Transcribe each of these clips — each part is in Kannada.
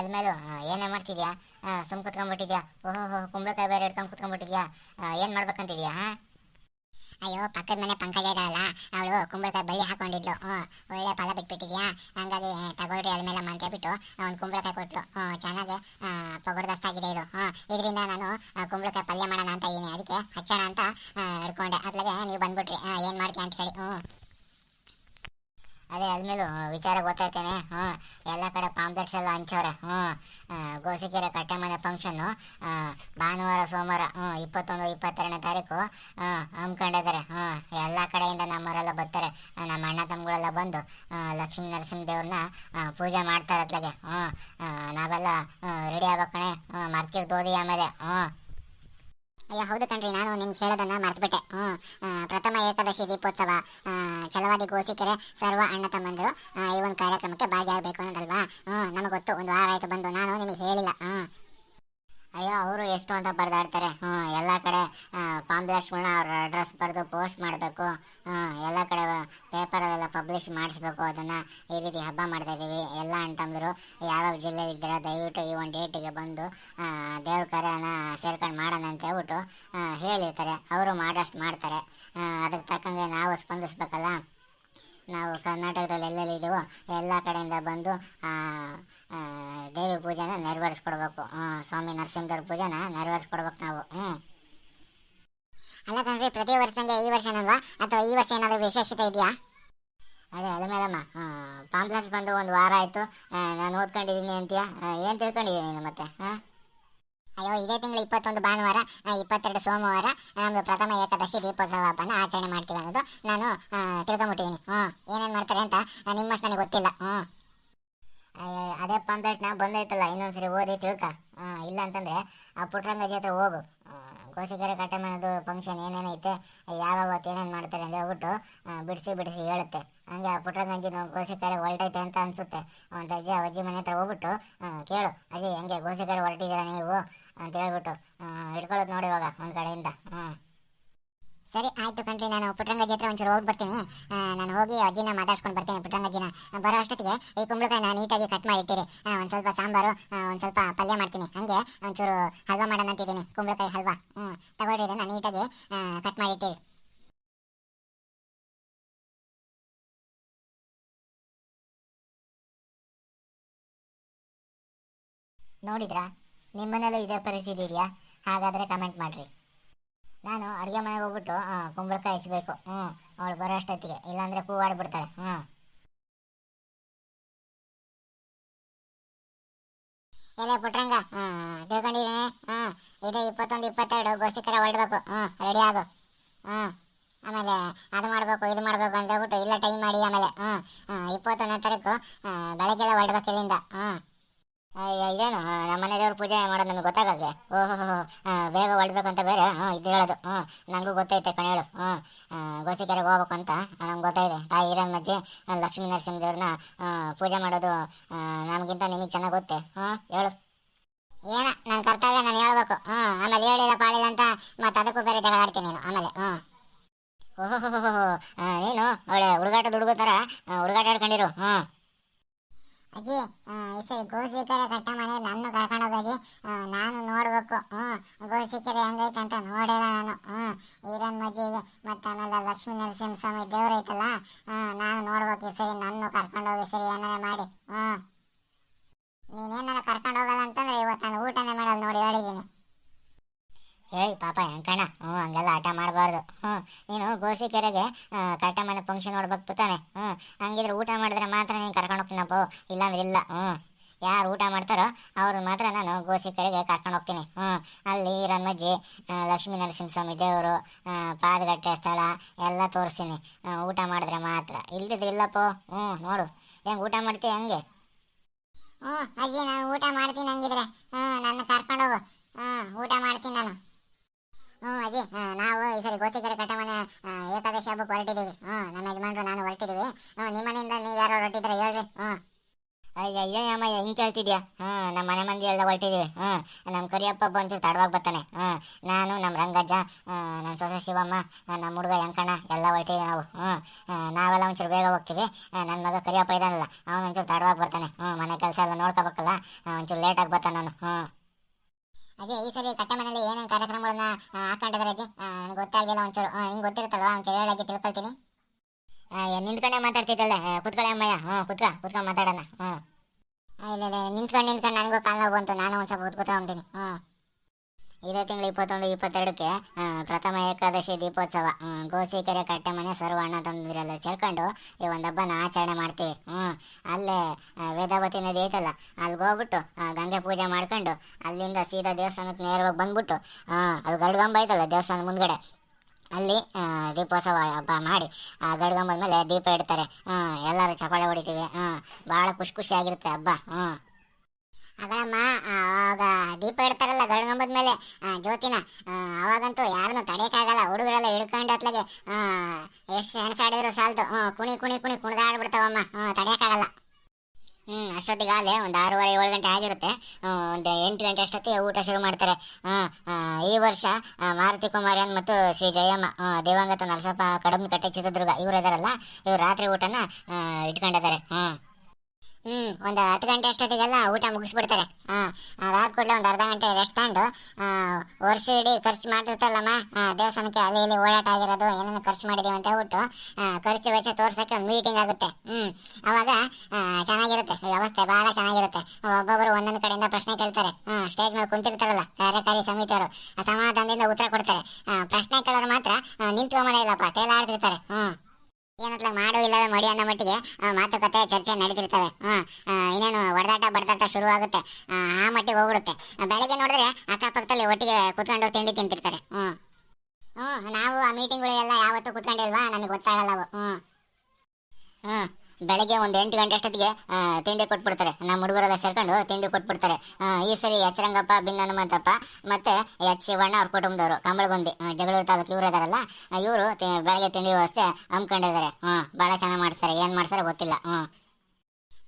ಅಲ್ಮೇಲು ಏನೇ ಮಾಡ್ತಿದ್ಯಾ? ಸುಮ್ ಕುತ್ಕೊಂಡ್ಬಿಟ್ಟಿದ್ಯಾ? ಓಹೋ ಕುಂಬಳಕಾಯಿ ಬೇರೆ ಹಿಡ್ಕೊಂಡು ಕುತ್ಕೊಂಡ್ಬಿಟ್ಟಿದ್ಯಾ? ಏನು ಮಾಡ್ಬೇಕಂತಿದ್ಯಾ ಅಯ್ಯೋ, ಪಕ್ಕದ ಮನೆ ಪಂಕಜ ಇದ್ದಾಳಲ್ಲ ಅವಳು ಕುಂಬಳಕಾಯಿ ಬಳ್ಳಿ ಹಾಕೊಂಡಿದ್ಲು. ಒಳ್ಳೆ ಫಲ ಬಿಟ್ಬಿಟ್ಟಿದ್ಯಾ? ಹಂಗಾಗಿ ತಗೊಳ್ರಿ ಅದ ಮೇಲೆ ಮಂತೆ ಬಿಟ್ಟು ಅವ್ನು ಕುಂಬಳಕಾಯಿ ಕೊಟ್ಲು. ಚೆನ್ನಾಗಿ ಪೊಗರ್ದಸ್ತಾಗಿದೆ ಇದು. ಇದರಿಂದ ನಾನು ಕುಂಬಳಕಾಯಿ ಪಲ್ಯ ಮಾಡೋಣ ಅಂತ ಇದೀನಿ. ಅದಕ್ಕೆ ಹಚ್ಚೋಣ ಅಂತ ಹಿಡ್ಕೊಂಡೆ ಅದ್ಲಾಗೆ ನೀವು ಬಂದ್ಬಿಟ್ರಿ. ಏನು ಮಾಡ್ತೀಯ ಅಂತ ಹೇಳಿ. ಹ್ಞೂ. ಅದೇ ಅದ್ಮೇಲೂ ವಿಚಾರ ಗೊತ್ತಾಯ್ತೇನೆ ಹ್ಞೂ ಎಲ್ಲ ಕಡೆ ಪಾಂಪ್ಲೆಟ್ಸ್ ಎಲ್ಲ ಹಂಚವ್ರೆ ಹ್ಞೂ ಗೋಸಿಕೆರೆ ಕಟ್ಟೆ ಮನೆ ಫಂಕ್ಷನ್ನು ಭಾನುವಾರ, ಸೋಮವಾರ ಹ್ಞೂ ಇಪ್ಪತ್ತೊಂದು, ಇಪ್ಪತ್ತೆರಡನೇ ತಾರೀಕು ಹಮ್ಮಿಕೊಂಡಿದ್ದಾರೆ ಹ್ಞೂ ಎಲ್ಲ ಕಡೆಯಿಂದ ನಮ್ಮವರೆಲ್ಲ ಬರ್ತಾರೆ ನಮ್ಮ ಅಣ್ಣ ತಮ್ಮಗಳೆಲ್ಲ ಬಂದು ಲಕ್ಷ್ಮೀ ನರಸಿಂಹ ದೇವ್ರನ್ನ ಪೂಜೆ ಮಾಡ್ತಾರೆ ಅತ್ಲಾಗೆ ಹ್ಞೂ ನಾವೆಲ್ಲ ರೆಡಿ ಆಗ್ಬೇಕಣೆ ಹ್ಞೂ ಮರ್ತಿರ್ದೋದಿ ಆಮೇಲೆ ಹ್ಞೂ ಅಯ್ಯೋ, ಹೌದು ಕಣ್ರಿ, ನಾನು ನಿಮ್ಗೆ ಹೇಳೋದನ್ನ ಮರ್ತ್ಬಿಟ್ಟೆ. ಹ್ಞೂ ಪ್ರಥಮ ಏಕಾದಶಿ ದೀಪೋತ್ಸವ ಛಲವಾದಿ ಗೋಸಿಕೆರೆ ಸರ್ವ ಅಣ್ಣ ತಮ್ಮಂದರು ಈ ಒಂದು ಕಾರ್ಯಕ್ರಮಕ್ಕೆ ಭಾಗಿಯಾಗಬೇಕು ಅನ್ನೋದಲ್ವಾ? ಹ್ಞೂ ನಮಗೆ ಗೊತ್ತು ಒಂದು ವಾರ ಆಯ್ತು ಬಂದು, ನಾನು ನಿಮಗೆ ಹೇಳಿಲ್ಲ. ಹ್ಞೂ. ಅಯ್ಯೋ, ಅವರು ಎಷ್ಟು ಅಂತ ಬರೆದಾಡ್ತಾರೆ. ಹ್ಞೂ ಎಲ್ಲ ಕಡೆ ಕಾಂಪ್ಲೆಕ್ಸ್ಗಳನ್ನ ಅವ್ರ ಅಡ್ರೆಸ್ ಬರೆದು ಪೋಸ್ಟ್ ಮಾಡಬೇಕು. ಎಲ್ಲ ಕಡೆ ಪೇಪರಲ್ಲೆಲ್ಲ ಪಬ್ಲಿಷ್ ಮಾಡಿಸ್ಬೇಕು. ಅದನ್ನು ಈ ರೀತಿ ಹಬ್ಬ ಮಾಡ್ತಾ ಇದ್ದೀವಿ ಎಲ್ಲ ಅಂತಂದರು, ಯಾವ್ಯಾವ ಜಿಲ್ಲೆ ಇದ್ದೀರ, ದಯವಿಟ್ಟು ಈ ಒಂದು ಡೇಟಿಗೆ ಬಂದು ದೇವ್ರ ಕಾರ್ಯನ ಸೇರ್ಕೊಂಡು ಮಾಡೋಣ ಅಂತ ಹೇಳ್ಬಿಟ್ಟು ಹೇಳಿರ್ತಾರೆ. ಅವರು ಮಾಡೋಷ್ಟು ಮಾಡ್ತಾರೆ. ಅದಕ್ಕೆ ತಕ್ಕಂಗೆ ನಾವು ಸ್ಪಂದಿಸ್ಬೇಕಲ್ಲ. ನಾವು ಕರ್ನಾಟಕದಲ್ಲಿ ಎಲ್ಲೆಲ್ಲಿದ್ದೀವೋ ಎಲ್ಲ ಕಡೆಯಿಂದ ಬಂದು ದೇವಿ ಪೂಜೆನ ನೆರವೇರಿಸ್ಕೊಡ್ಬೇಕು. ಸ್ವಾಮಿ ನರಸಿಂಹದೇವ್ರ ಪೂಜೆನ ನೆರವೇರಿಸ್ಕೊಡ್ಬೇಕು ನಾವು. ಹ್ಞೂ ಅಲ್ಲ ಕಣ್ರಿ, ಪ್ರತಿ ವರ್ಷದಂಗೆ ಈ ವರ್ಷನಲ್ವಾ? ಅಥವಾ ಈ ವರ್ಷ ಏನಾದರೂ ವಿಶೇಷತೆ ಇದೆಯಾ? ಅದೇ ಅದ ಮೇಡಮ್ಮ ಪಾಂಪ್ಲೆಟ್ಸ್ ಬಂದು ಒಂದು ವಾರ ಆಯಿತು. ನಾನು ಓದ್ಕೊಂಡಿದ್ದೀನಿ ಅಂತೀಯ? ಏನು ತಿಳ್ಕೊಂಡಿದ್ದೀನಿ ನೀನು ಮತ್ತೆ? ಹಾಂ? ಅಯ್ಯೋ, ಇದೇ ತಿಂಗಳು ಇಪ್ಪತ್ತೊಂದು ಭಾನುವಾರ ಇಪ್ಪತ್ತೆರಡು ಸೋಮವಾರ ನಮ್ಮದು ಪ್ರಥಮ ಏಕಾದಶಿ ದೀಪೋತ್ಸವ ಹಬ್ಬನ ಆಚರಣೆ ಮಾಡ್ತೀವಿ ಅನ್ನೋದು ನಾನು ತಿಳ್ಕೊಂಬಿಟ್ಟಿದ್ದೀನಿ ಹ್ಞೂ ಏನೇನು ಮಾಡ್ತಾರೆ ಅಂತ ನಿಮ್ಮಷ್ಟು ನನಗೆ ಗೊತ್ತಿಲ್ಲ. ಹ್ಞೂ ಅದೇ ಪಾಂಪ್ಲೆಟ್ನ ಬಂದೈತಲ್ಲ ಇನ್ನೊಂದ್ಸರಿ ಓದಿ ತಿಳ್ಕ. ಇಲ್ಲ ಅಂತಂದ್ರೆ ಆ ಪುಟ್ರಂಗಜಿ ಹತ್ರ ಹೋಗು. ಕೋಸಿಕರ ಕಟ್ಟಮನದು ಫಂಕ್ಷನ್ ಏನೇನೈತೆ ಯಾವ್ಯಾವ ಏನೇನು ಮಾಡ್ತಾರೆ ಅಂತ ಹೇಳ್ಬಿಟ್ಟು ಬಿಡಿಸಿ ಬಿಡಿಸಿ ಹೇಳುತ್ತೆ. ಹಂಗೆ ಆ ಪುಟ್ರಂಗಂಜಿ ಗೋಸಿಕೆರೆ ಹೊರಟೈತೆ ಅಂತ ಅನ್ಸುತ್ತೆ. ಒಂದು ಅಜ್ಜಿ ಅಜ್ಜಿ ಮನೆ ಹತ್ರ ಹೋಗ್ಬಿಟ್ಟು ಕೇಳು ಅಜ್ಜಿ ಹೆಂಗೆ ಗೋಸಿಕೆರೆ ಹೊರಟಿದ್ದೀರಾ ನೀವು? ಅಂತ ಹೇಳ್ಬಿಟ್ಟು ಆ, ಹಿಡ್ಕೊಳ್ಳೋದು ನೋಡಿ ಇವಾಗ ಒಂದು ಕಡೆಯಿಂದ. ಹಾಂ. ಸರಿ, ಆಯ್ತು ಕಣ್ರಿ, ನಾನು ಪುಟ್ರಂಗಜ್ಜಿ ಹತ್ರ ಒಂಚೂರು ಹೋಗಿ ಬರ್ತೀನಿ. ನಾನು ಹೋಗಿ ಅಜ್ಜಿನ ಮಾತಾಡ್ಸ್ಕೊಂಡು ಬರ್ತೀನಿ ಪುಟ್ರಂಗಜ್ಜಿನ ಬರೋ ಅಷ್ಟೊತ್ತಿಗೆ ಈ ನಾನು ನೀಟಾಗಿ ಕಟ್ ಮಾಡಿಟ್ಟಿರಿ ಒಂದು ಸ್ವಲ್ಪ ಸಾಂಬಾರು ಒಂದು ಸ್ವಲ್ಪ ಪಲ್ಯ ಮಾಡ್ತೀನಿ. ಹಂಗೆ ಒಂಚೂರು ಹಲ್ವಾ ಮಾಡೋಣ ಅಂತಿದ್ದೀನಿ, ಕುಂಬಳಕಾಯಿ ಹಲ್ವಾ. ಹ್ಞೂ ತಗೊಳ್ರಿ ಇದನ್ನು ನೀಟಾಗಿ ಕಟ್ ಮಾಡಿಟ್ಟಿರಿ ನೋಡಿದ್ರಾ? ನಿಮ್ಮನೇಲೂ ಇದೇ ಪರಿಸ್ಥಿತಿ ಇದೆಯಾ? ಹಾಗಾದರೆ ಕಮೆಂಟ್ ಮಾಡಿರಿ. ನಾನು ಅಡುಗೆ ಮನೆಗೆ ಹೋಗ್ಬಿಟ್ಟು ಕುಂಬಳಕಾಯಿ ಹಚ್ಬೇಕು. ಹ್ಞೂ ಅವಳು ಬರೋ ಅಷ್ಟೊತ್ತಿಗೆ. ಇಲ್ಲಾಂದ್ರೆ ಕೂಗಾಡ್ಬಿಡ್ತಾಳೆ ಹ್ಞೂ ಎಲ್ಲ ಪುಟ್ರಂಗ ಹ್ಞೂ ತಿಳ್ಕೊಂಡಿದ್ದೀನಿ ಹ್ಞೂ ಇದೇ ಇಪ್ಪತ್ತೊಂದು, ಇಪ್ಪತ್ತೆರಡು ಗೋಸಿಕರ ಹೊರಡ್ಬೇಕು ಹ್ಞೂ ರೆಡಿ ಆಗು. ಹ್ಞೂ ಆಮೇಲೆ ಅದು ಮಾಡಬೇಕು, ಇದು ಮಾಡಬೇಕು ಅಂತ ಹೇಳ್ಬಿಟ್ಟು ಇಲ್ಲ ಟೈಮ್ ಮಾಡಿ ಆಮೇಲೆ. ಹ್ಞೂ ಇಪ್ಪತ್ತೊಂದನೇ ತಾರೀಕು ಬೆಳಗ್ಗೆಲ್ಲ ಹೊರಡ್ಬೇಕು ಇಲ್ಲಿಂದ. ಹ್ಞೂ ಇದೇನು? ನಮ್ಮ ಮನೆ ದೇವ್ರ ಪೂಜೆ ಮಾಡೋದು ನಮಗೆ ಗೊತ್ತಾಗಲ್ವೇ? ಓಹೋ ಬೇಗ ಹೊರಡ್ಬೇಕು ಅಂತ ಬೇರೆ? ಹ್ಞೂ ಇದು ಹೇಳೋದು. ಹ್ಞೂ ನನಗೂ ಗೊತ್ತೈತೆ ಕಣ ಹೇಳು ಹ್ಞೂ ಗೋಸಿಕೆರೆಗೆ ಹೋಗ್ಬೇಕು ಅಂತ. ನಮ್ಗೆ ಗೊತ್ತಾಯಿದೆ ತಾಯಿ ಹಿರಣ್ಣ ಅಜ್ಜಿ ಆ, ಲಕ್ಷ್ಮೀ ನರಸಿಂಹ ದೇವ್ರನ್ನ ಪೂಜೆ ಮಾಡೋದು ನಮಗಿಂತ ನಿಮಗೆ ಚೆನ್ನಾಗಿ ಗೊತ್ತೆ? ಹ್ಞೂ ಹೇಳು. ಏನ ನನ್ನ ಕರ್ತವ್ಯ ನಾನು ಹೇಳ್ಬೇಕು. ಹ್ಞೂ ಆಮೇಲೆ ಹೇಳಿಲ್ಲ ಪಾಳಿಲ್ಲ ಅಂತ ಮತ್ತೆ ಅದಕ್ಕೂ ಬೇರೆ ಜಗಳ ಆಡ್ತೀನಿ ನೀನು ಆಮೇಲೆ. ಹ್ಞೂ ಓಹೋ ನೀನು ಒಳ್ಳೆ ಹುಡುಗಾಟದ ಹುಡುಗ ಥರ ಹುಡುಗಾಟ ಆಡ್ಕೊಂಡಿರು. ಹ್ಞೂ ಅಜ್ಜಿ ಈ ಸರಿ ಗೋಸಿಕೆರೆ ಕಟ್ಟ ಮನೆ ನನ್ನ ಕರ್ಕೊಂಡೋಗ ಅಜ್ಜಿ. ಆ, ನಾನು ನೋಡ್ಬೇಕು. ಹ್ಞೂ ಗೋಸಿಕೆರೆ ಹೆಂಗೈತೆ ಅಂತ ನೋಡಿಲ್ಲ ನಾನು. ಹ್ಞೂ ಈರನ್ ಮಜ್ಜಿ ಇದೆ. ಮತ್ತು ಆಮೇಲೆ ಲಕ್ಷ್ಮೀ ನರಸಿಂಹ ಸ್ವಾಮಿ ದೇವ್ರು ಐತಲ್ಲ ನಾನು ನೋಡ್ಬೇಕು ಈ ಸರಿ ನನ್ನ ಕರ್ಕೊಂಡೋಗಿ ಸರಿ ಏನಾರ ಮಾಡಿ. ಹ್ಞೂ ನೀನೇನಾರ ಕರ್ಕೊಂಡು ಹೋಗಲ್ಲ ಅಂತಂದ್ರೆ ಇವತ್ತು ನಾನು ಊಟನೇ ಮಾಡೋದು ನೋಡಿ ಹೇಳಿದ್ದೀನಿ ಏಯ್ ಪಾಪ ಹೆಂಕಣ್ಣ. ಹ್ಞೂ ಹಂಗೆಲ್ಲ ಆಟ ಮಾಡಬಾರ್ದು. ಹ್ಞೂ ನೀನು ಗೋಸಿಕೆರೆಗೆ ಕಟ್ಟ ಮನೆ ಫಂಕ್ಷನ್ ನೋಡ್ಬೇಕು ತಾನೆ. ಹ್ಞೂ ಹಂಗಿದ್ರೆ ಊಟ ಮಾಡಿದ್ರೆ ಮಾತ್ರ ನೀನು ಕರ್ಕೊಂಡು ಇಲ್ಲ ಇಲ್ಲಾಂದ್ರೆ ಇಲ್ಲ. ಹ್ಞೂ ಯಾರು ಊಟ ಮಾಡ್ತಾರೋ ಅವ್ರು ಮಾತ್ರ ನಾನು ಗೋಸಿಕರಿಗೆ ಕರ್ಕೊಂಡು ಹೋಗ್ತೀನಿ. ಹ್ಞೂ ಅಲ್ಲಿ ರಮ್ಮಜ್ಜಿ ಲಕ್ಷ್ಮೀ ನರಸಿಂಹಸ್ವಾಮಿ ದೇವರು ಪಾದಗಟ್ಟೆ ಸ್ಥಳ ಎಲ್ಲ ತೋರಿಸ್ತೀನಿ. ಊಟ ಮಾಡಿದ್ರೆ ಮಾತ್ರ. ಇಲ್ದಿದ್ರೆ ಇಲ್ಲಪ್ಪ. ಹ್ಞೂ ನೋಡು. ಹೆಂಗೆ ಊಟ ಮಾಡ್ತೀಯ ಹೆಂಗೆ? ಹ್ಞೂ ಅಜ್ಜಿ, ನಾನು ಊಟ ಮಾಡ್ತೀನಿ ಹಂಗಿದ್ರೆ. ಹ್ಞೂ ನನ್ನ ಕರ್ಕೊಂಡೋಗು ಹ್ಞೂ ಊಟ ಮಾಡ್ತೀನಿ ನಾನು. ಹ್ಞೂ ಅಜ್ಜಿ ನಾವು ಈ ಸರಿ ಗೋಸಿಕರ ಕಟ್ಟಮನೆ ಏಕಾದಶಿ ಹಬ್ಬಕ್ಕೆ ಹೊರಟಿದ್ದೀವಿ ಹ್ಞೂ, ನಮ್ಮ ಯಜಮಾನರು ನಾನು ಹೊರಟಿದ್ದೀವಿ ಹ್ಞೂ ನಿಮ್ಮನೆಯಿಂದ ನೀವು ಯಾರು ಹೊರಟಿದ್ರೆ ಹೇಳ್ರಿ. ಹ್ಞೂ. ಅಯ್ಯ ಅಮ್ಮ ಹಿಂಗೆ ಕೇಳ್ತಿದ್ಯಾ? ಹ್ಞೂ, ನಮ್ಮ ಮನೆ ಮಂದಿ ಎಲ್ಲ ಹೊರಟಿದ್ದೀವಿ ಹ್ಞೂ, ನಮ್ಮ ಕರಿಯಪ್ಪ ಒಂಚೂರು ತಡವಾಗಿ ಬರ್ತಾನೆ. ಹ್ಞೂ, ನಾನು, ನಮ್ಮ ರಂಗಜ್ಜ ನನ್ನ ಸೊಸೆ ಶಿವಮ್ಮ ನಮ್ಮ ಹುಡುಗ ಯಂಕಣ್ಣ ಎಲ್ಲ ಹೊರಟಿದ್ದೀವಿ ನಾವು. ಹ್ಞೂ ನಾವೆಲ್ಲ ಒಂಚೂರು ಬೇಗ ಹೋಗ್ತೀವಿ. ನನ್ನ ಮಗ ಕರಿಯಪ್ಪ ಇದ್ದಾನಲ್ಲ, ಅವನು ಒಂಚೂರು ತಡವಾಗಿ ಬರ್ತಾನೆ. ಹ್ಞೂ, ಮನೆ ಕೆಲಸ ಎಲ್ಲ ನೋಡ್ಕೋಬೇಕಲ್ಲ ಒಂಚೂರು ಲೇಟಾಗಿ ಬರ್ತಾನೆ ನಾನು ಹ್ಞೂ. ಅದೇ ಈ ಸರಿ ಕಟ್ಟೆ ಮನೇಲಿ ಏನೇನು ಕಾರ್ಯಕ್ರಮಗಳನ್ನ ಹಾಕೊಂಡಿದ್ದಾರೆ ಅಜ್ಜಿ? ನನಗೆ ಗೊತ್ತಾಗಿಲ್ಲ ಒಂಚೂರು. ಹಿಂಗೆ ಗೊತ್ತಿರುತ್ತಲ್ವಾ? ಒಂಚೂರು ಹೇಳಿ ಅಜ್ಜಿ, ತಿಳ್ಕೊಳ್ತೀನಿ. ನಿಂತ್ಕೊಂಡೆ ಮಾತಾಡ್ತಿದ್ದಲ್ಲ ಕುತ್ಕೊಳ್ಳಿ ಅಮ್ಮಯ್ಯ. ಹ್ಞೂ ಕುತ್ಕ ಕುತ್ಕೊಂಡು ಮಾತಾಡೋಣ. ಹ್ಞೂ ಇಲ್ಲ ಇಲ್ಲ ನಿಂತ್ಕೊಂಡು ನಿಂತ್ಕೊಂಡು ನನಗೂ ಕಾಲು ಬಂತು. ನಾನು ಒಂದು ಸ್ವಲ್ಪ ಕೂತ್ಕೊತಾ ಹೊಂಟೀನಿ ಹ್ಞೂ ಇದೇ ತಿಂಗಳು ಇಪ್ಪತ್ತೊಂದು, ಇಪ್ಪತ್ತೆರಡಕ್ಕೆ ಪ್ರಥಮ ಏಕಾದಶಿ ದೀಪೋತ್ಸವ ಗೋಸಿಕೆರೆ ಕಟ್ಟೆ ಮನೆ ಸರ್ವಣ್ಣ ತಂದಿರಲ್ಲ ಸೇರ್ಕೊಂಡು ಈ ಒಂದು ಹಬ್ಬನ ಆಚರಣೆ ಮಾಡ್ತೀವಿ. ಹ್ಞೂ ಅಲ್ಲೇ ವೇದಾವತಿ ನದಿ ಐತಲ್ಲ, ಅಲ್ಲಿಗೆ ಹೋಗ್ಬಿಟ್ಟು ಗಂಗೆ ಪೂಜೆ ಮಾಡ್ಕೊಂಡು, ಅಲ್ಲಿಂದ ಸೀದಾ ದೇವಸ್ಥಾನಕ್ಕೆ ನೇರವಾಗಿ ಬಂದ್ಬಿಟ್ಟು ಹಾಂ ಅದು ಗರುಡಗಂಬ ಐತಲ್ಲ ದೇವಸ್ಥಾನ ಮುಂದ್ಗಡೆ, ಅಲ್ಲಿ ದೀಪೋತ್ಸವ ಹಬ್ಬ ಮಾಡಿ, ಆ ಗರುಡಗಂಬದ ಮೇಲೆ ದೀಪ ಇಡ್ತಾರೆ. ಎಲ್ಲರೂ ಚಪಾಳೆ ಹೊಡಿತೀವಿ. ಭಾಳ ಖುಷಿ ಖುಷಿಯಾಗಿರುತ್ತೆ ಹಬ್ಬ. ಹ್ಞೂ ಅಗಳಮ್ಮ ಆವಾಗ ದೀಪ ಇಡ್ತಾರಲ್ಲ ಗರುಡಗಂಬದ ಮೇಲೆ. ಜ್ಯೋತಿನ ಅವಾಗಂತೂ ಯಾರನ್ನು ತಡೆಯಕ್ಕಾಗಲ್ಲ, ಹುಡುಗರೆಲ್ಲ ಹಿಡ್ಕೊಂಡು ಅತ್ಲಾಗೆ ಎಷ್ಟು ಹೆಣಸಾಡಿದ್ರು ಸಾಲದು. ಹ್ಞೂ ಕುಣಿ ಕುಣಿ ಕುಣಿ ಕುಣಿದಾಡ್ಬಿಡ್ತಾವಮ್ಮ. ತಡೆಯೋಕ್ಕಾಗಲ್ಲ. ಹ್ಞೂ ಅಷ್ಟೊತ್ತಿಗೆ ಆಗಲೇ ಒಂದು ಆರೂವರೆ, ಏಳು ಗಂಟೆ ಆಗಿರುತ್ತೆ. ಒಂದು ಎಂಟು ಗಂಟೆ ಅಷ್ಟೊತ್ತಿಗೆ ಊಟ ಶುರು ಮಾಡ್ತಾರೆ. ಈ ವರ್ಷ ಮಾರುತಿ ಕುಮಾರಿಯನ್ ಮತ್ತು ಶ್ರೀ ಜಯಮ್ಮ ದೇವಾಂಗತ ನರಸಪ್ಪ, ಕಡಂಬ ಕಟ್ಟೆ ಚಿತ್ರದುರ್ಗ, ಇವರು ಇದಾರಲ್ಲ. ಇವರು ರಾತ್ರಿ ಊಟನ ಇಟ್ಕೊಂಡಿದ್ದಾರೆ. ಹಾಂ ಹ್ಞೂ ಒಂದು ಹತ್ತು ಗಂಟೆ ಅಷ್ಟೊತ್ತಿಗೆಲ್ಲ ಊಟ ಮುಗಿಸ್ಬಿಡ್ತಾರೆ. ಹಾಂ ಅದಾದ ಕೂಡಲೇ ಒಂದು ಅರ್ಧ ಗಂಟೆ ರೆಸ್ಟ್ ತಗೊಂಡು ಆ, ವರ್ಷ ಇಡೀ ಖರ್ಚು ಮಾಡಿರ್ತಲ್ಲಮ್ಮ ಆ, ದೇವಸ್ಥಾನಕ್ಕೆ ಅಲ್ಲಿ ಇಲ್ಲಿ ಓಡಾಟ ಆಗಿರೋದು ಏನೇನು ಖರ್ಚು ಮಾಡಿದೀವಿ ಅಂತ ಹೇಳ್ಬಿಟ್ಟು ಆ, ಖರ್ಚು ವೆಚ್ಚ ತೋರ್ಸೋಕ್ಕೆ ಒಂದು ಮೀಟಿಂಗ್ ಆಗುತ್ತೆ. ಹ್ಮ್ ಅವಾಗ ಆ, ಚೆನ್ನಾಗಿರುತ್ತೆ ವ್ಯವಸ್ಥೆ ಬಹಳ ಚೆನ್ನಾಗಿರುತ್ತೆ. ಒಬ್ಬೊಬ್ಬರು ಒಂದೊಂದು ಕಡೆಯಿಂದ ಪ್ರಶ್ನೆ ಕೇಳ್ತಾರೆ. ಸ್ಟೇಜ್ ಮೇಲೆ ಕುಂತಿರ್ತಾರಲ್ಲ ಕಾರ್ಯಕಾರಿ ಸಮಿತಿಯವರು ಆ ಸಮಾಧಾನದಿಂದ ಉತ್ತರ ಕೊಡ್ತಾರೆ. ಆ, ಪ್ರಶ್ನೆ ಕೇಳೋರು ಮಾತ್ರ ನಿಂತ್ಕೊಂಬೋದೇ ಇಲ್ಲಪ್ಪ ತೇಲಾಡ್ತಿರ್ತಾರೆ. ಹ್ಞೂ ಏನತ್ಲ, ಮಾಡು ಇಲ್ಲವೇ ಮಡಿ ಅನ್ನೋ ಮಟ್ಟಿಗೆ ಮಾತುಕತೆ, ಚರ್ಚೆ ನಡೀತಿರ್ತವೆ. ಹಾಂ ಇನ್ನೇನು ಹೊಡೆದಾಟ, ಬಡದಾಟ ಶುರು ಆಗುತ್ತೆ ಆ ಮಟ್ಟಿಗೆ ಹೋಗ್ಬಿಡುತ್ತೆ. ಬೆಳಗ್ಗೆ ನೋಡಿದ್ರೆ ಅಕ್ಕಪಕ್ಕದಲ್ಲಿ ಒಟ್ಟಿಗೆ ಕುತ್ಕೊಂಡು ತಿಂಡಿ ತಿಂತಿರ್ತಾರೆ. ಹ್ಞೂ ಹ್ಞೂ ನಾವು ಆ ಮೀಟಿಂಗ್ಗಳೆಲ್ಲ ಯಾವತ್ತೂ ಕುತ್ಕೊಂಡಿಲ್ವಾ? ನನಗೆ ಗೊತ್ತಾಗಲ್ಲ ಅವು. ಹ್ಞೂ ಹ್ಮ್. ಬೆಳಗ್ಗೆ ಒಂದು ಎಂಟು ಗಂಟೆ ಅಷ್ಟೊತ್ತಿಗೆ ತಿಂಡಿ ಕೊಟ್ಬಿಡ್ತಾರೆ. ನಮ್ಮ ಹುಡುಗರೆಲ್ಲ ಸೇರ್ಕೊಂಡು ತಿಂಡಿ ಕೊಟ್ಬಿಡ್ತಾರೆ. ಈ ಸರಿ ಎಚ್ ರಂಗಪ್ಪ ಬಿನ್ ಹನುಮಂತಪ್ಪ ಮತ್ತೆ ಎಚ್ ಶಿವಣ್ಣ ಅವ್ರ ಕುಟುಂಬದವರು, ಕಂಬಳಗುಂದಿ ಜಗಳೂರು ತಾಲೂಕು ಇವರು ಇದಾರಲ್ಲ ಇವರು ಬೆಳಗ್ಗೆ ತಿಂಡಿ ವ್ಯವಸ್ಥೆ ಹಮ್ಮಿಕೊಂಡಿದ್ದಾರೆ. ಹ್ಮ್ ಭಾಳ ಚೆನ್ನಾಗಿ ಮಾಡ್ತಾರೆ ಏನು ಮಾಡ್ತಾರೆ ಗೊತ್ತಿಲ್ಲ. ಹ್ಮ್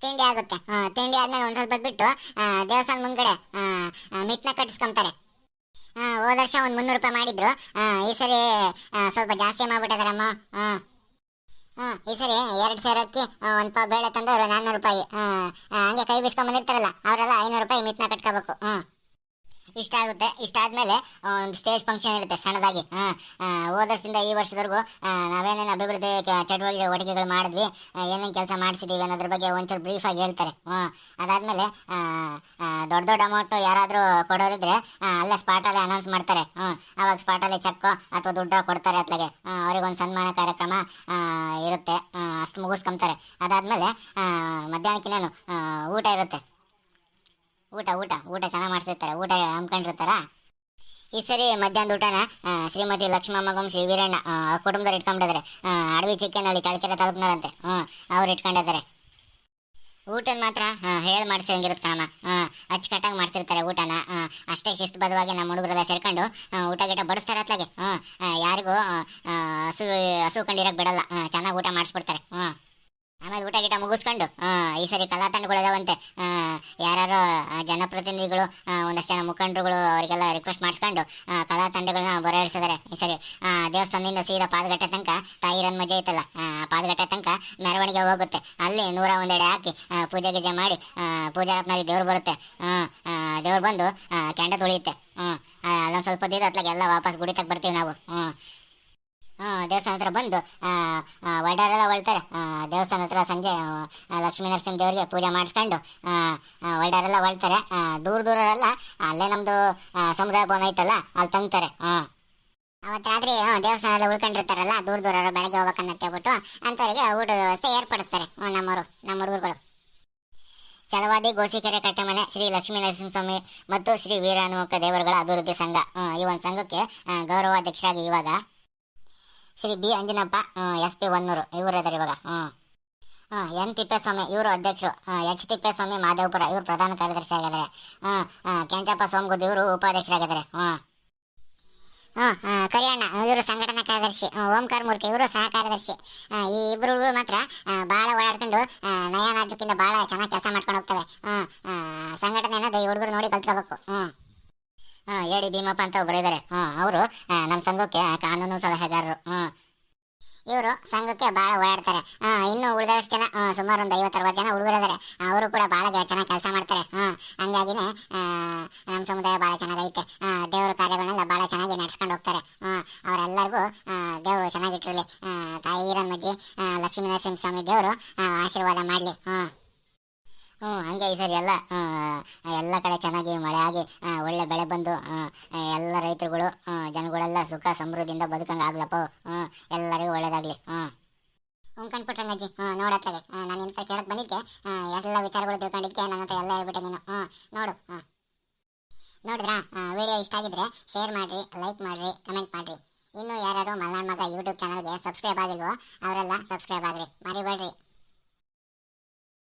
ತಿಂಡಿ ಆಗುತ್ತೆ. ತಿಂಡಿ ಆದ್ಮೇಲೆ ಒಂದ್ ಸ್ವಲ್ಪ ಬಿಟ್ಟು ದೇವಸ್ಥಾನ ಮುಂದ್ಗಡೆ ಮಿಟ್ನ ಕಟ್ಟಿಸ್ಕೊಂತಾರೆ. ಹೋದ ವರ್ಷ ಒಂದು ಮುನ್ನೂರು ರೂಪಾಯಿ ಮಾಡಿದ್ರು. ಈ ಸರಿ ಸ್ವಲ್ಪ ಜಾಸ್ತಿ ಮಾಡ್ಬಿಟ್ಟಿದಾರಮ್ಮ. ಹ್ಮ್ ಹ್ಮ್, ಈ ಸರಿ ಎರಡು ಸೇರಕ್ಕೆ ಒಂದು ಪಾವ್ ಬೇಳೆ ತಂದವರು ನಾನ್ನೂರು ರೂಪಾಯಿ. ಹಂಗೆ ಕೈ ಬಿಸ್ಕೊಂಡ್ ಬಂದಿರ್ತಾರಲ್ಲ ಅವರೆಲ್ಲ ಐನೂರು ರೂಪಾಯಿ ಮಿತ್ನ ಕಟ್ಕೋಬೇಕು. ಹ್ಮ್. ಇಷ್ಟ ಆಗುತ್ತೆ. ಇಷ್ಟ ಆದ್ಮೇಲೆ ಒಂದು ಸ್ಟೇಜ್ ಫಂಕ್ಷನ್ ಇರುತ್ತೆ ಸಣ್ಣದಾಗಿ. ಹೋದ ವರ್ಷದಿಂದ ಈ ವರ್ಷದವರೆಗೂ ನಾವೇನೇನು ಅಭಿವೃದ್ಧಿ ಚಟುವಟಿಕೆ ಚಟುವಟಿಕೆಗಳು ಮಾಡಿದ್ವಿ ಏನೇನು ಕೆಲಸ ಮಾಡಿಸಿದ್ದೀವಿ ಅನ್ನೋದ್ರ ಬಗ್ಗೆ ಒಂಚೂರು ಆಗಿ ಹೇಳ್ತಾರೆ. ಅದಾದ್ಮೇಲೆ ದೊಡ್ಡ ದೊಡ್ಡ ಅಮೌಂಟ್ ಯಾರಾದರೂ ಕೊಡೋರಿದ್ರೆ ಅಲ್ಲ ಸ್ಪಾಟಲ್ಲೇ ಅನೌನ್ಸ್ ಮಾಡ್ತಾರೆ. ಅವಾಗ ಸ್ಪಾಟಲ್ಲೇ ಚೆಕ್ಕು ಅಥವಾ ದುಡ್ಡು ಕೊಡ್ತಾರೆ ಅತ್ಲಾಗೆ. ಅವ್ರಿಗೆ ಒಂದು ಸನ್ಮಾನ ಕಾರ್ಯಕ್ರಮ ಇರುತ್ತೆ. ಅಷ್ಟು ಮುಗಿಸ್ಕೊಂತಾರೆ. ಅದಾದ್ಮೇಲೆ ಆ, ಮಧ್ಯಾಹ್ನಕ್ಕಿನೇನು ಊಟ ಇರುತ್ತೆ. ಊಟ ಊಟ ಊಟ ಚೆನ್ನಾಗಿ ಮಾಡಿಸಿರ್ತಾರೆ ಊಟ ಹಮ್ಕೊಂಡಿರ್ತಾರ? ಈ ಸರಿ ಮಧ್ಯಾಹ್ನದ ಊಟನ ಶ್ರೀಮತಿ ಲಕ್ಷ್ಮಮ್ಮಗಂ ಶ್ರೀ ವೀರಣ್ಣ ಅವ್ರ ಕುಟುಂಬದವ್ರು ಇಟ್ಕೊಂಡಿದ್ದಾರೆ ಆ, ಚಿಕ್ಕನ್ ಚಿಕ್ಕನಹಳ್ಳಿ ಚಳಕೆರೆ ತಾಲೂಕಿನವರಂತೆ. ಹ್ಞೂ ಅವ್ರು ಇಟ್ಕೊಂಡಿದ್ದಾರೆ. ಊಟನ ಮಾತ್ರ ಹೇಳಿ ಮಾಡಿಸಿದಂಗಿರುತ್ತೆ ಕಣಮ್ಮ. ಅಚ್ಚುಕಟ್ಟಾಗಿ ಮಾಡ್ಸಿರ್ತಾರೆ ಊಟನ. ಅಷ್ಟೇ ಶಿಸ್ತುಬದ್ಧವಾಗಿ ನಮ್ಮ ಹುಡುಗರೆಲ್ಲ ಸೇರ್ಕೊಂಡು ಊಟ ಗೀಟ ಬಡಿಸ್ತಾರೆ ಅತ್ಲಾಗೆ. ಹ್ಞೂ ಯಾರಿಗೂ ಹಸು ಹಸು ಕಂಡಿರೋಕೆ ಬಿಡಲ್ಲ. ಚೆನ್ನಾಗಿ ಊಟ ಮಾಡಿಸ್ಬಿಡ್ತಾರೆ ಹ್ಞೂ ಆಮೇಲೆ ಊಟ ಗೀಟ ಮುಗಿಸ್ಕೊಂಡು ಈ ಸರಿ ಕಲಾ ತಂಡಗಳಿದಾವಂತೆ ಯಾರು ಜನಪ್ರತಿನಿಧಿಗಳು ಒಂದಷ್ಟು ಜನ ಮುಖಂಡರುಗಳು ಅವರಿಗೆಲ್ಲ ರಿಕ್ವೆಸ್ಟ್ ಮಾಡಿಸ್ಕೊಂಡು ಕಲಾ ತಂಡಗಳನ್ನ ಬರಹರಿಸಿದ್ದಾರೆ ಈ ಸರಿ ದೇವಸ್ಥಾನದಿಂದ ಸೀದಾ ಪಾದಗಟ್ಟೆ ತನಕ ತಾಯಿರನ್ ಮಜೆ ಐತಲ್ಲ ಪಾದಗಟ್ಟೆ ತನಕ ಮೆರವಣಿಗೆ ಹೋಗುತ್ತೆ. ಅಲ್ಲಿ ನೂರ ಒಂದೆಡೆ ಹಾಕಿ ಪೂಜೆ ಗೀಜೆ ಮಾಡಿ ಪೂಜಾ ರತ್ನಲ್ಲಿ ದೇವ್ರು ಬರುತ್ತೆ. ದೇವ್ರು ಬಂದು ಕೆಂಡ ತುಳಿಯುತ್ತೆ. ಹ್ಞೂ ಅಲ್ಲೊಂದು ಸ್ವಲ್ಪ ದಿನ ಅತ್ಲಾಗೆ ಎಲ್ಲ ವಾಪಸ್ ಗುಡಿ ಬರ್ತೀವಿ ನಾವು. ಹ್ಞೂ ದೇವಸ್ಥಾನ ಹತ್ರ ಬಂದು ಒಡ್ಡಾರೆಲ್ಲ ಹೊಳ್ತಾರೆ ಆ, ದೇವಸ್ಥಾನ ಹತ್ರ ಸಂಜೆ ಲಕ್ಷ್ಮೀ ನರಸಿಂಹ ದೇವರಿಗೆ ಪೂಜೆ ಮಾಡಿಸ್ಕೊಂಡು ಒಡ್ಡಾರೆಲ್ಲ ಹೊಳ್ತಾರೆ ಆ, ದೂರ ದೂರರೆಲ್ಲ ಅಲ್ಲೇ ನಮ್ಮದು ಸಮುದಾಯ ಭವನ ಐತಲ್ಲ ಅಲ್ಲಿ ತಂಗ್ತಾರೆ. ಹಾಂ. ಅವತ್ತು ರಾತ್ರಿ ದೇವಸ್ಥಾನ ಎಲ್ಲ ಉಳ್ಕೊಂಡಿರ್ತಾರಲ್ಲ ದೂರ ದೂರ ಬೆಳಗ್ಗೆ ಹೋಗ್ಬೇಕನ್ನತ್ತೆ ಹೇಳ್ಬಿಟ್ಟು ಅಂಥವ್ರಿಗೆ ಊಟದ ವ್ಯವಸ್ಥೆ ಏರ್ಪಡಿಸ್ತಾರೆ ನಮ್ಮವರು ನಮ್ಮ ಹುಡುಗರುಗಳು. ಛಲವಾದಿ ಗೋಸಿಕೆರೆ ಕಟ್ಟಮನೆ ಶ್ರೀ ಲಕ್ಷ್ಮೀ ನರಸಿಂಹಸ್ವಾಮಿ ಮತ್ತು ಶ್ರೀ ವೀರಾನುಮುಖ ದೇವರುಗಳ ಅಭಿವೃದ್ಧಿ ಸಂಘ. ಈ ಒಂದು ಸಂಘಕ್ಕೆ ಗೌರವಾಧ್ಯಕ್ಷರಾಗಿ ಇವಾಗ Shri B Anjanappa S P ಒನ್ನೂರು, ಇವರು ಇದ್ದಾರೆ ಇವಾಗ, ಹಾಂ. ಎನ್ ತಿಪ್ಪೇಸ್ವಾಮಿ, ಇವರು ಅಧ್ಯಕ್ಷರು ಎಚ್ ತಿಪ್ಪೇಸ್ವಾಮಿ ಮಾದೇವಪುರ, ಇವರು ಪ್ರಧಾನ ಕಾರ್ಯದರ್ಶಿ ಆಗಿದ್ದಾರೆ ಹಾಂ ಕೆಂಚಪ್ಪ ಸೋಮಗುದ್ದು, ಇವರು ಉಪಾಧ್ಯಕ್ಷರಾಗಿದ್ದಾರೆ, ಹಾಂ. ಹ್ಞೂ ಕರಿಯಣ್ಣ, ಇವರು ಸಂಘಟನಾ ಕಾರ್ಯದರ್ಶಿ ಓಂಕಾರ ಮೂರ್ತಿ, ಇವರು ಸಹ ಕಾರ್ಯದರ್ಶಿ ಈ ಇಬ್ಬರು ಮಾತ್ರ ಭಾಳ ಓಡಾಡ್ಕೊಂಡು ನಯ ಭಾಳ ಚೆನ್ನಾಗಿ ಕೆಲಸ ಮಾಡ್ಕೊಂಡು ಹೋಗ್ತವೆ ಸಂಘಟನೆ ಅನ್ನೋದು ಈ ಹುಡುಗರು ನೋಡಿ ಕಲ್ತ್ಕೋಬೇಕು ಹ್ಞೂ ಹೇಳಿ ಭೀಮಪ್ಪ ಅಂತ ಒಬ್ಬರು ಇದ್ದಾರೆ ಹ್ಞೂ ಅವರು ನಮ್ಮ ಸಂಘಕ್ಕೆ ಕಾನೂನು ಸಲಹೆಗಾರರು. ಹ್ಞೂ ಇವರು ಸಂಘಕ್ಕೆ ಭಾಳ ಓಡಾಡ್ತಾರೆ. ಇನ್ನು ಉಳಿದಷ್ಟು ಜನ ಸುಮಾರು ಒಂದು ಐವತ್ತು ಅರವತ್ತು ಜನ ಹುಡುಗರಿದ್ದಾರೆ ಅವರು ಕೂಡ ಭಾಳ ಚೆನ್ನಾಗಿ ಕೆಲಸ ಮಾಡ್ತಾರೆ. ಹಾಂ ಹಂಗಾಗಿನೇ ನಮ್ಮ ಸಮುದಾಯ ಭಾಳ ಚೆನ್ನಾಗೈತೆ. ದೇವರ ಕಾರ್ಯಗಳನ್ನೆಲ್ಲ ಭಾಳ ಚೆನ್ನಾಗಿ ನಡ್ಸ್ಕೊಂಡು ಹೋಗ್ತಾರೆ. ಅವರೆಲ್ಲರಿಗೂ ದೇವರು ಚೆನ್ನಾಗಿಟ್ಟಿರಲಿ. ತಾಯಿ ಈರಮ್ಮಜ್ಜಿ ಲಕ್ಷ್ಮೀ ನರಸಿಂಹ ಸ್ವಾಮಿ ದೇವರು ಆಶೀರ್ವಾದ ಮಾಡಲಿ. ಹಾಂ ಹ್ಞೂ ಹಂಗೆ ಈ ಸರಿ ಎಲ್ಲ ಚೆನ್ನಾಗಿ ಆಗಿ ಒಳ್ಳೆ ಬೆಳೆ ಬಂದು ಎಲ್ಲ ರೈತರುಗಳು ಜನಗಳೆಲ್ಲ ಸುಖ ಸಮೃದ್ಧಿಯಿಂದ ಬದುಕಂಗೆ ಆಗ್ಲಪ್ಪ ಎಲ್ಲರಿಗೂ ಒಳ್ಳೇದಾಗಲಿ ಹ್ಞೂ ಹ್ಞೂ ಕಣ್ಪುಟ್ರಂಗಜ್ಜಿ ಹ್ಞೂ ನೋಡತ್ತಾಗೆ ನಾನು ಇಂಥ ಕೇಳಕ್ಕೆ ಬಂದಿದ್ದೆ ಎಲ್ಲ ವಿಚಾರಗಳು ತಿಳ್ಕೊಂಡಿದ್ದೆ ನನ್ನ ಹತ್ರ ಎಲ್ಲ ಹೇಳ್ಬಿಟ್ಟೆ ನೀನು ಹ್ಞೂ ನೋಡು ಹ್ಞೂ ನೋಡಿದ್ರಾ ವಿಡಿಯೋ ಇಷ್ಟ ಆಗಿದ್ರೆ ಶೇರ್ ಮಾಡಿರಿ, ಲೈಕ್ ಮಾಡಿರಿ, ಕಮೆಂಟ್ ಮಾಡಿರಿ. ಇನ್ನು ಯಾರ್ಯಾರು ಮಲ್ನಾಡ್ ಮಗ ಯೂಟ್ಯೂಬ್ ಚಾನಲ್ಗೆ ಸಬ್ಸ್ಕ್ರೈಬ್ ಆಗಿಲ್ವೋ, ಅವರೆಲ್ಲ ಸಬ್ಸ್ಕ್ರೈಬ್ ಆಗ್ರಿ, ಮರಿಬೇಡ್ರಿ.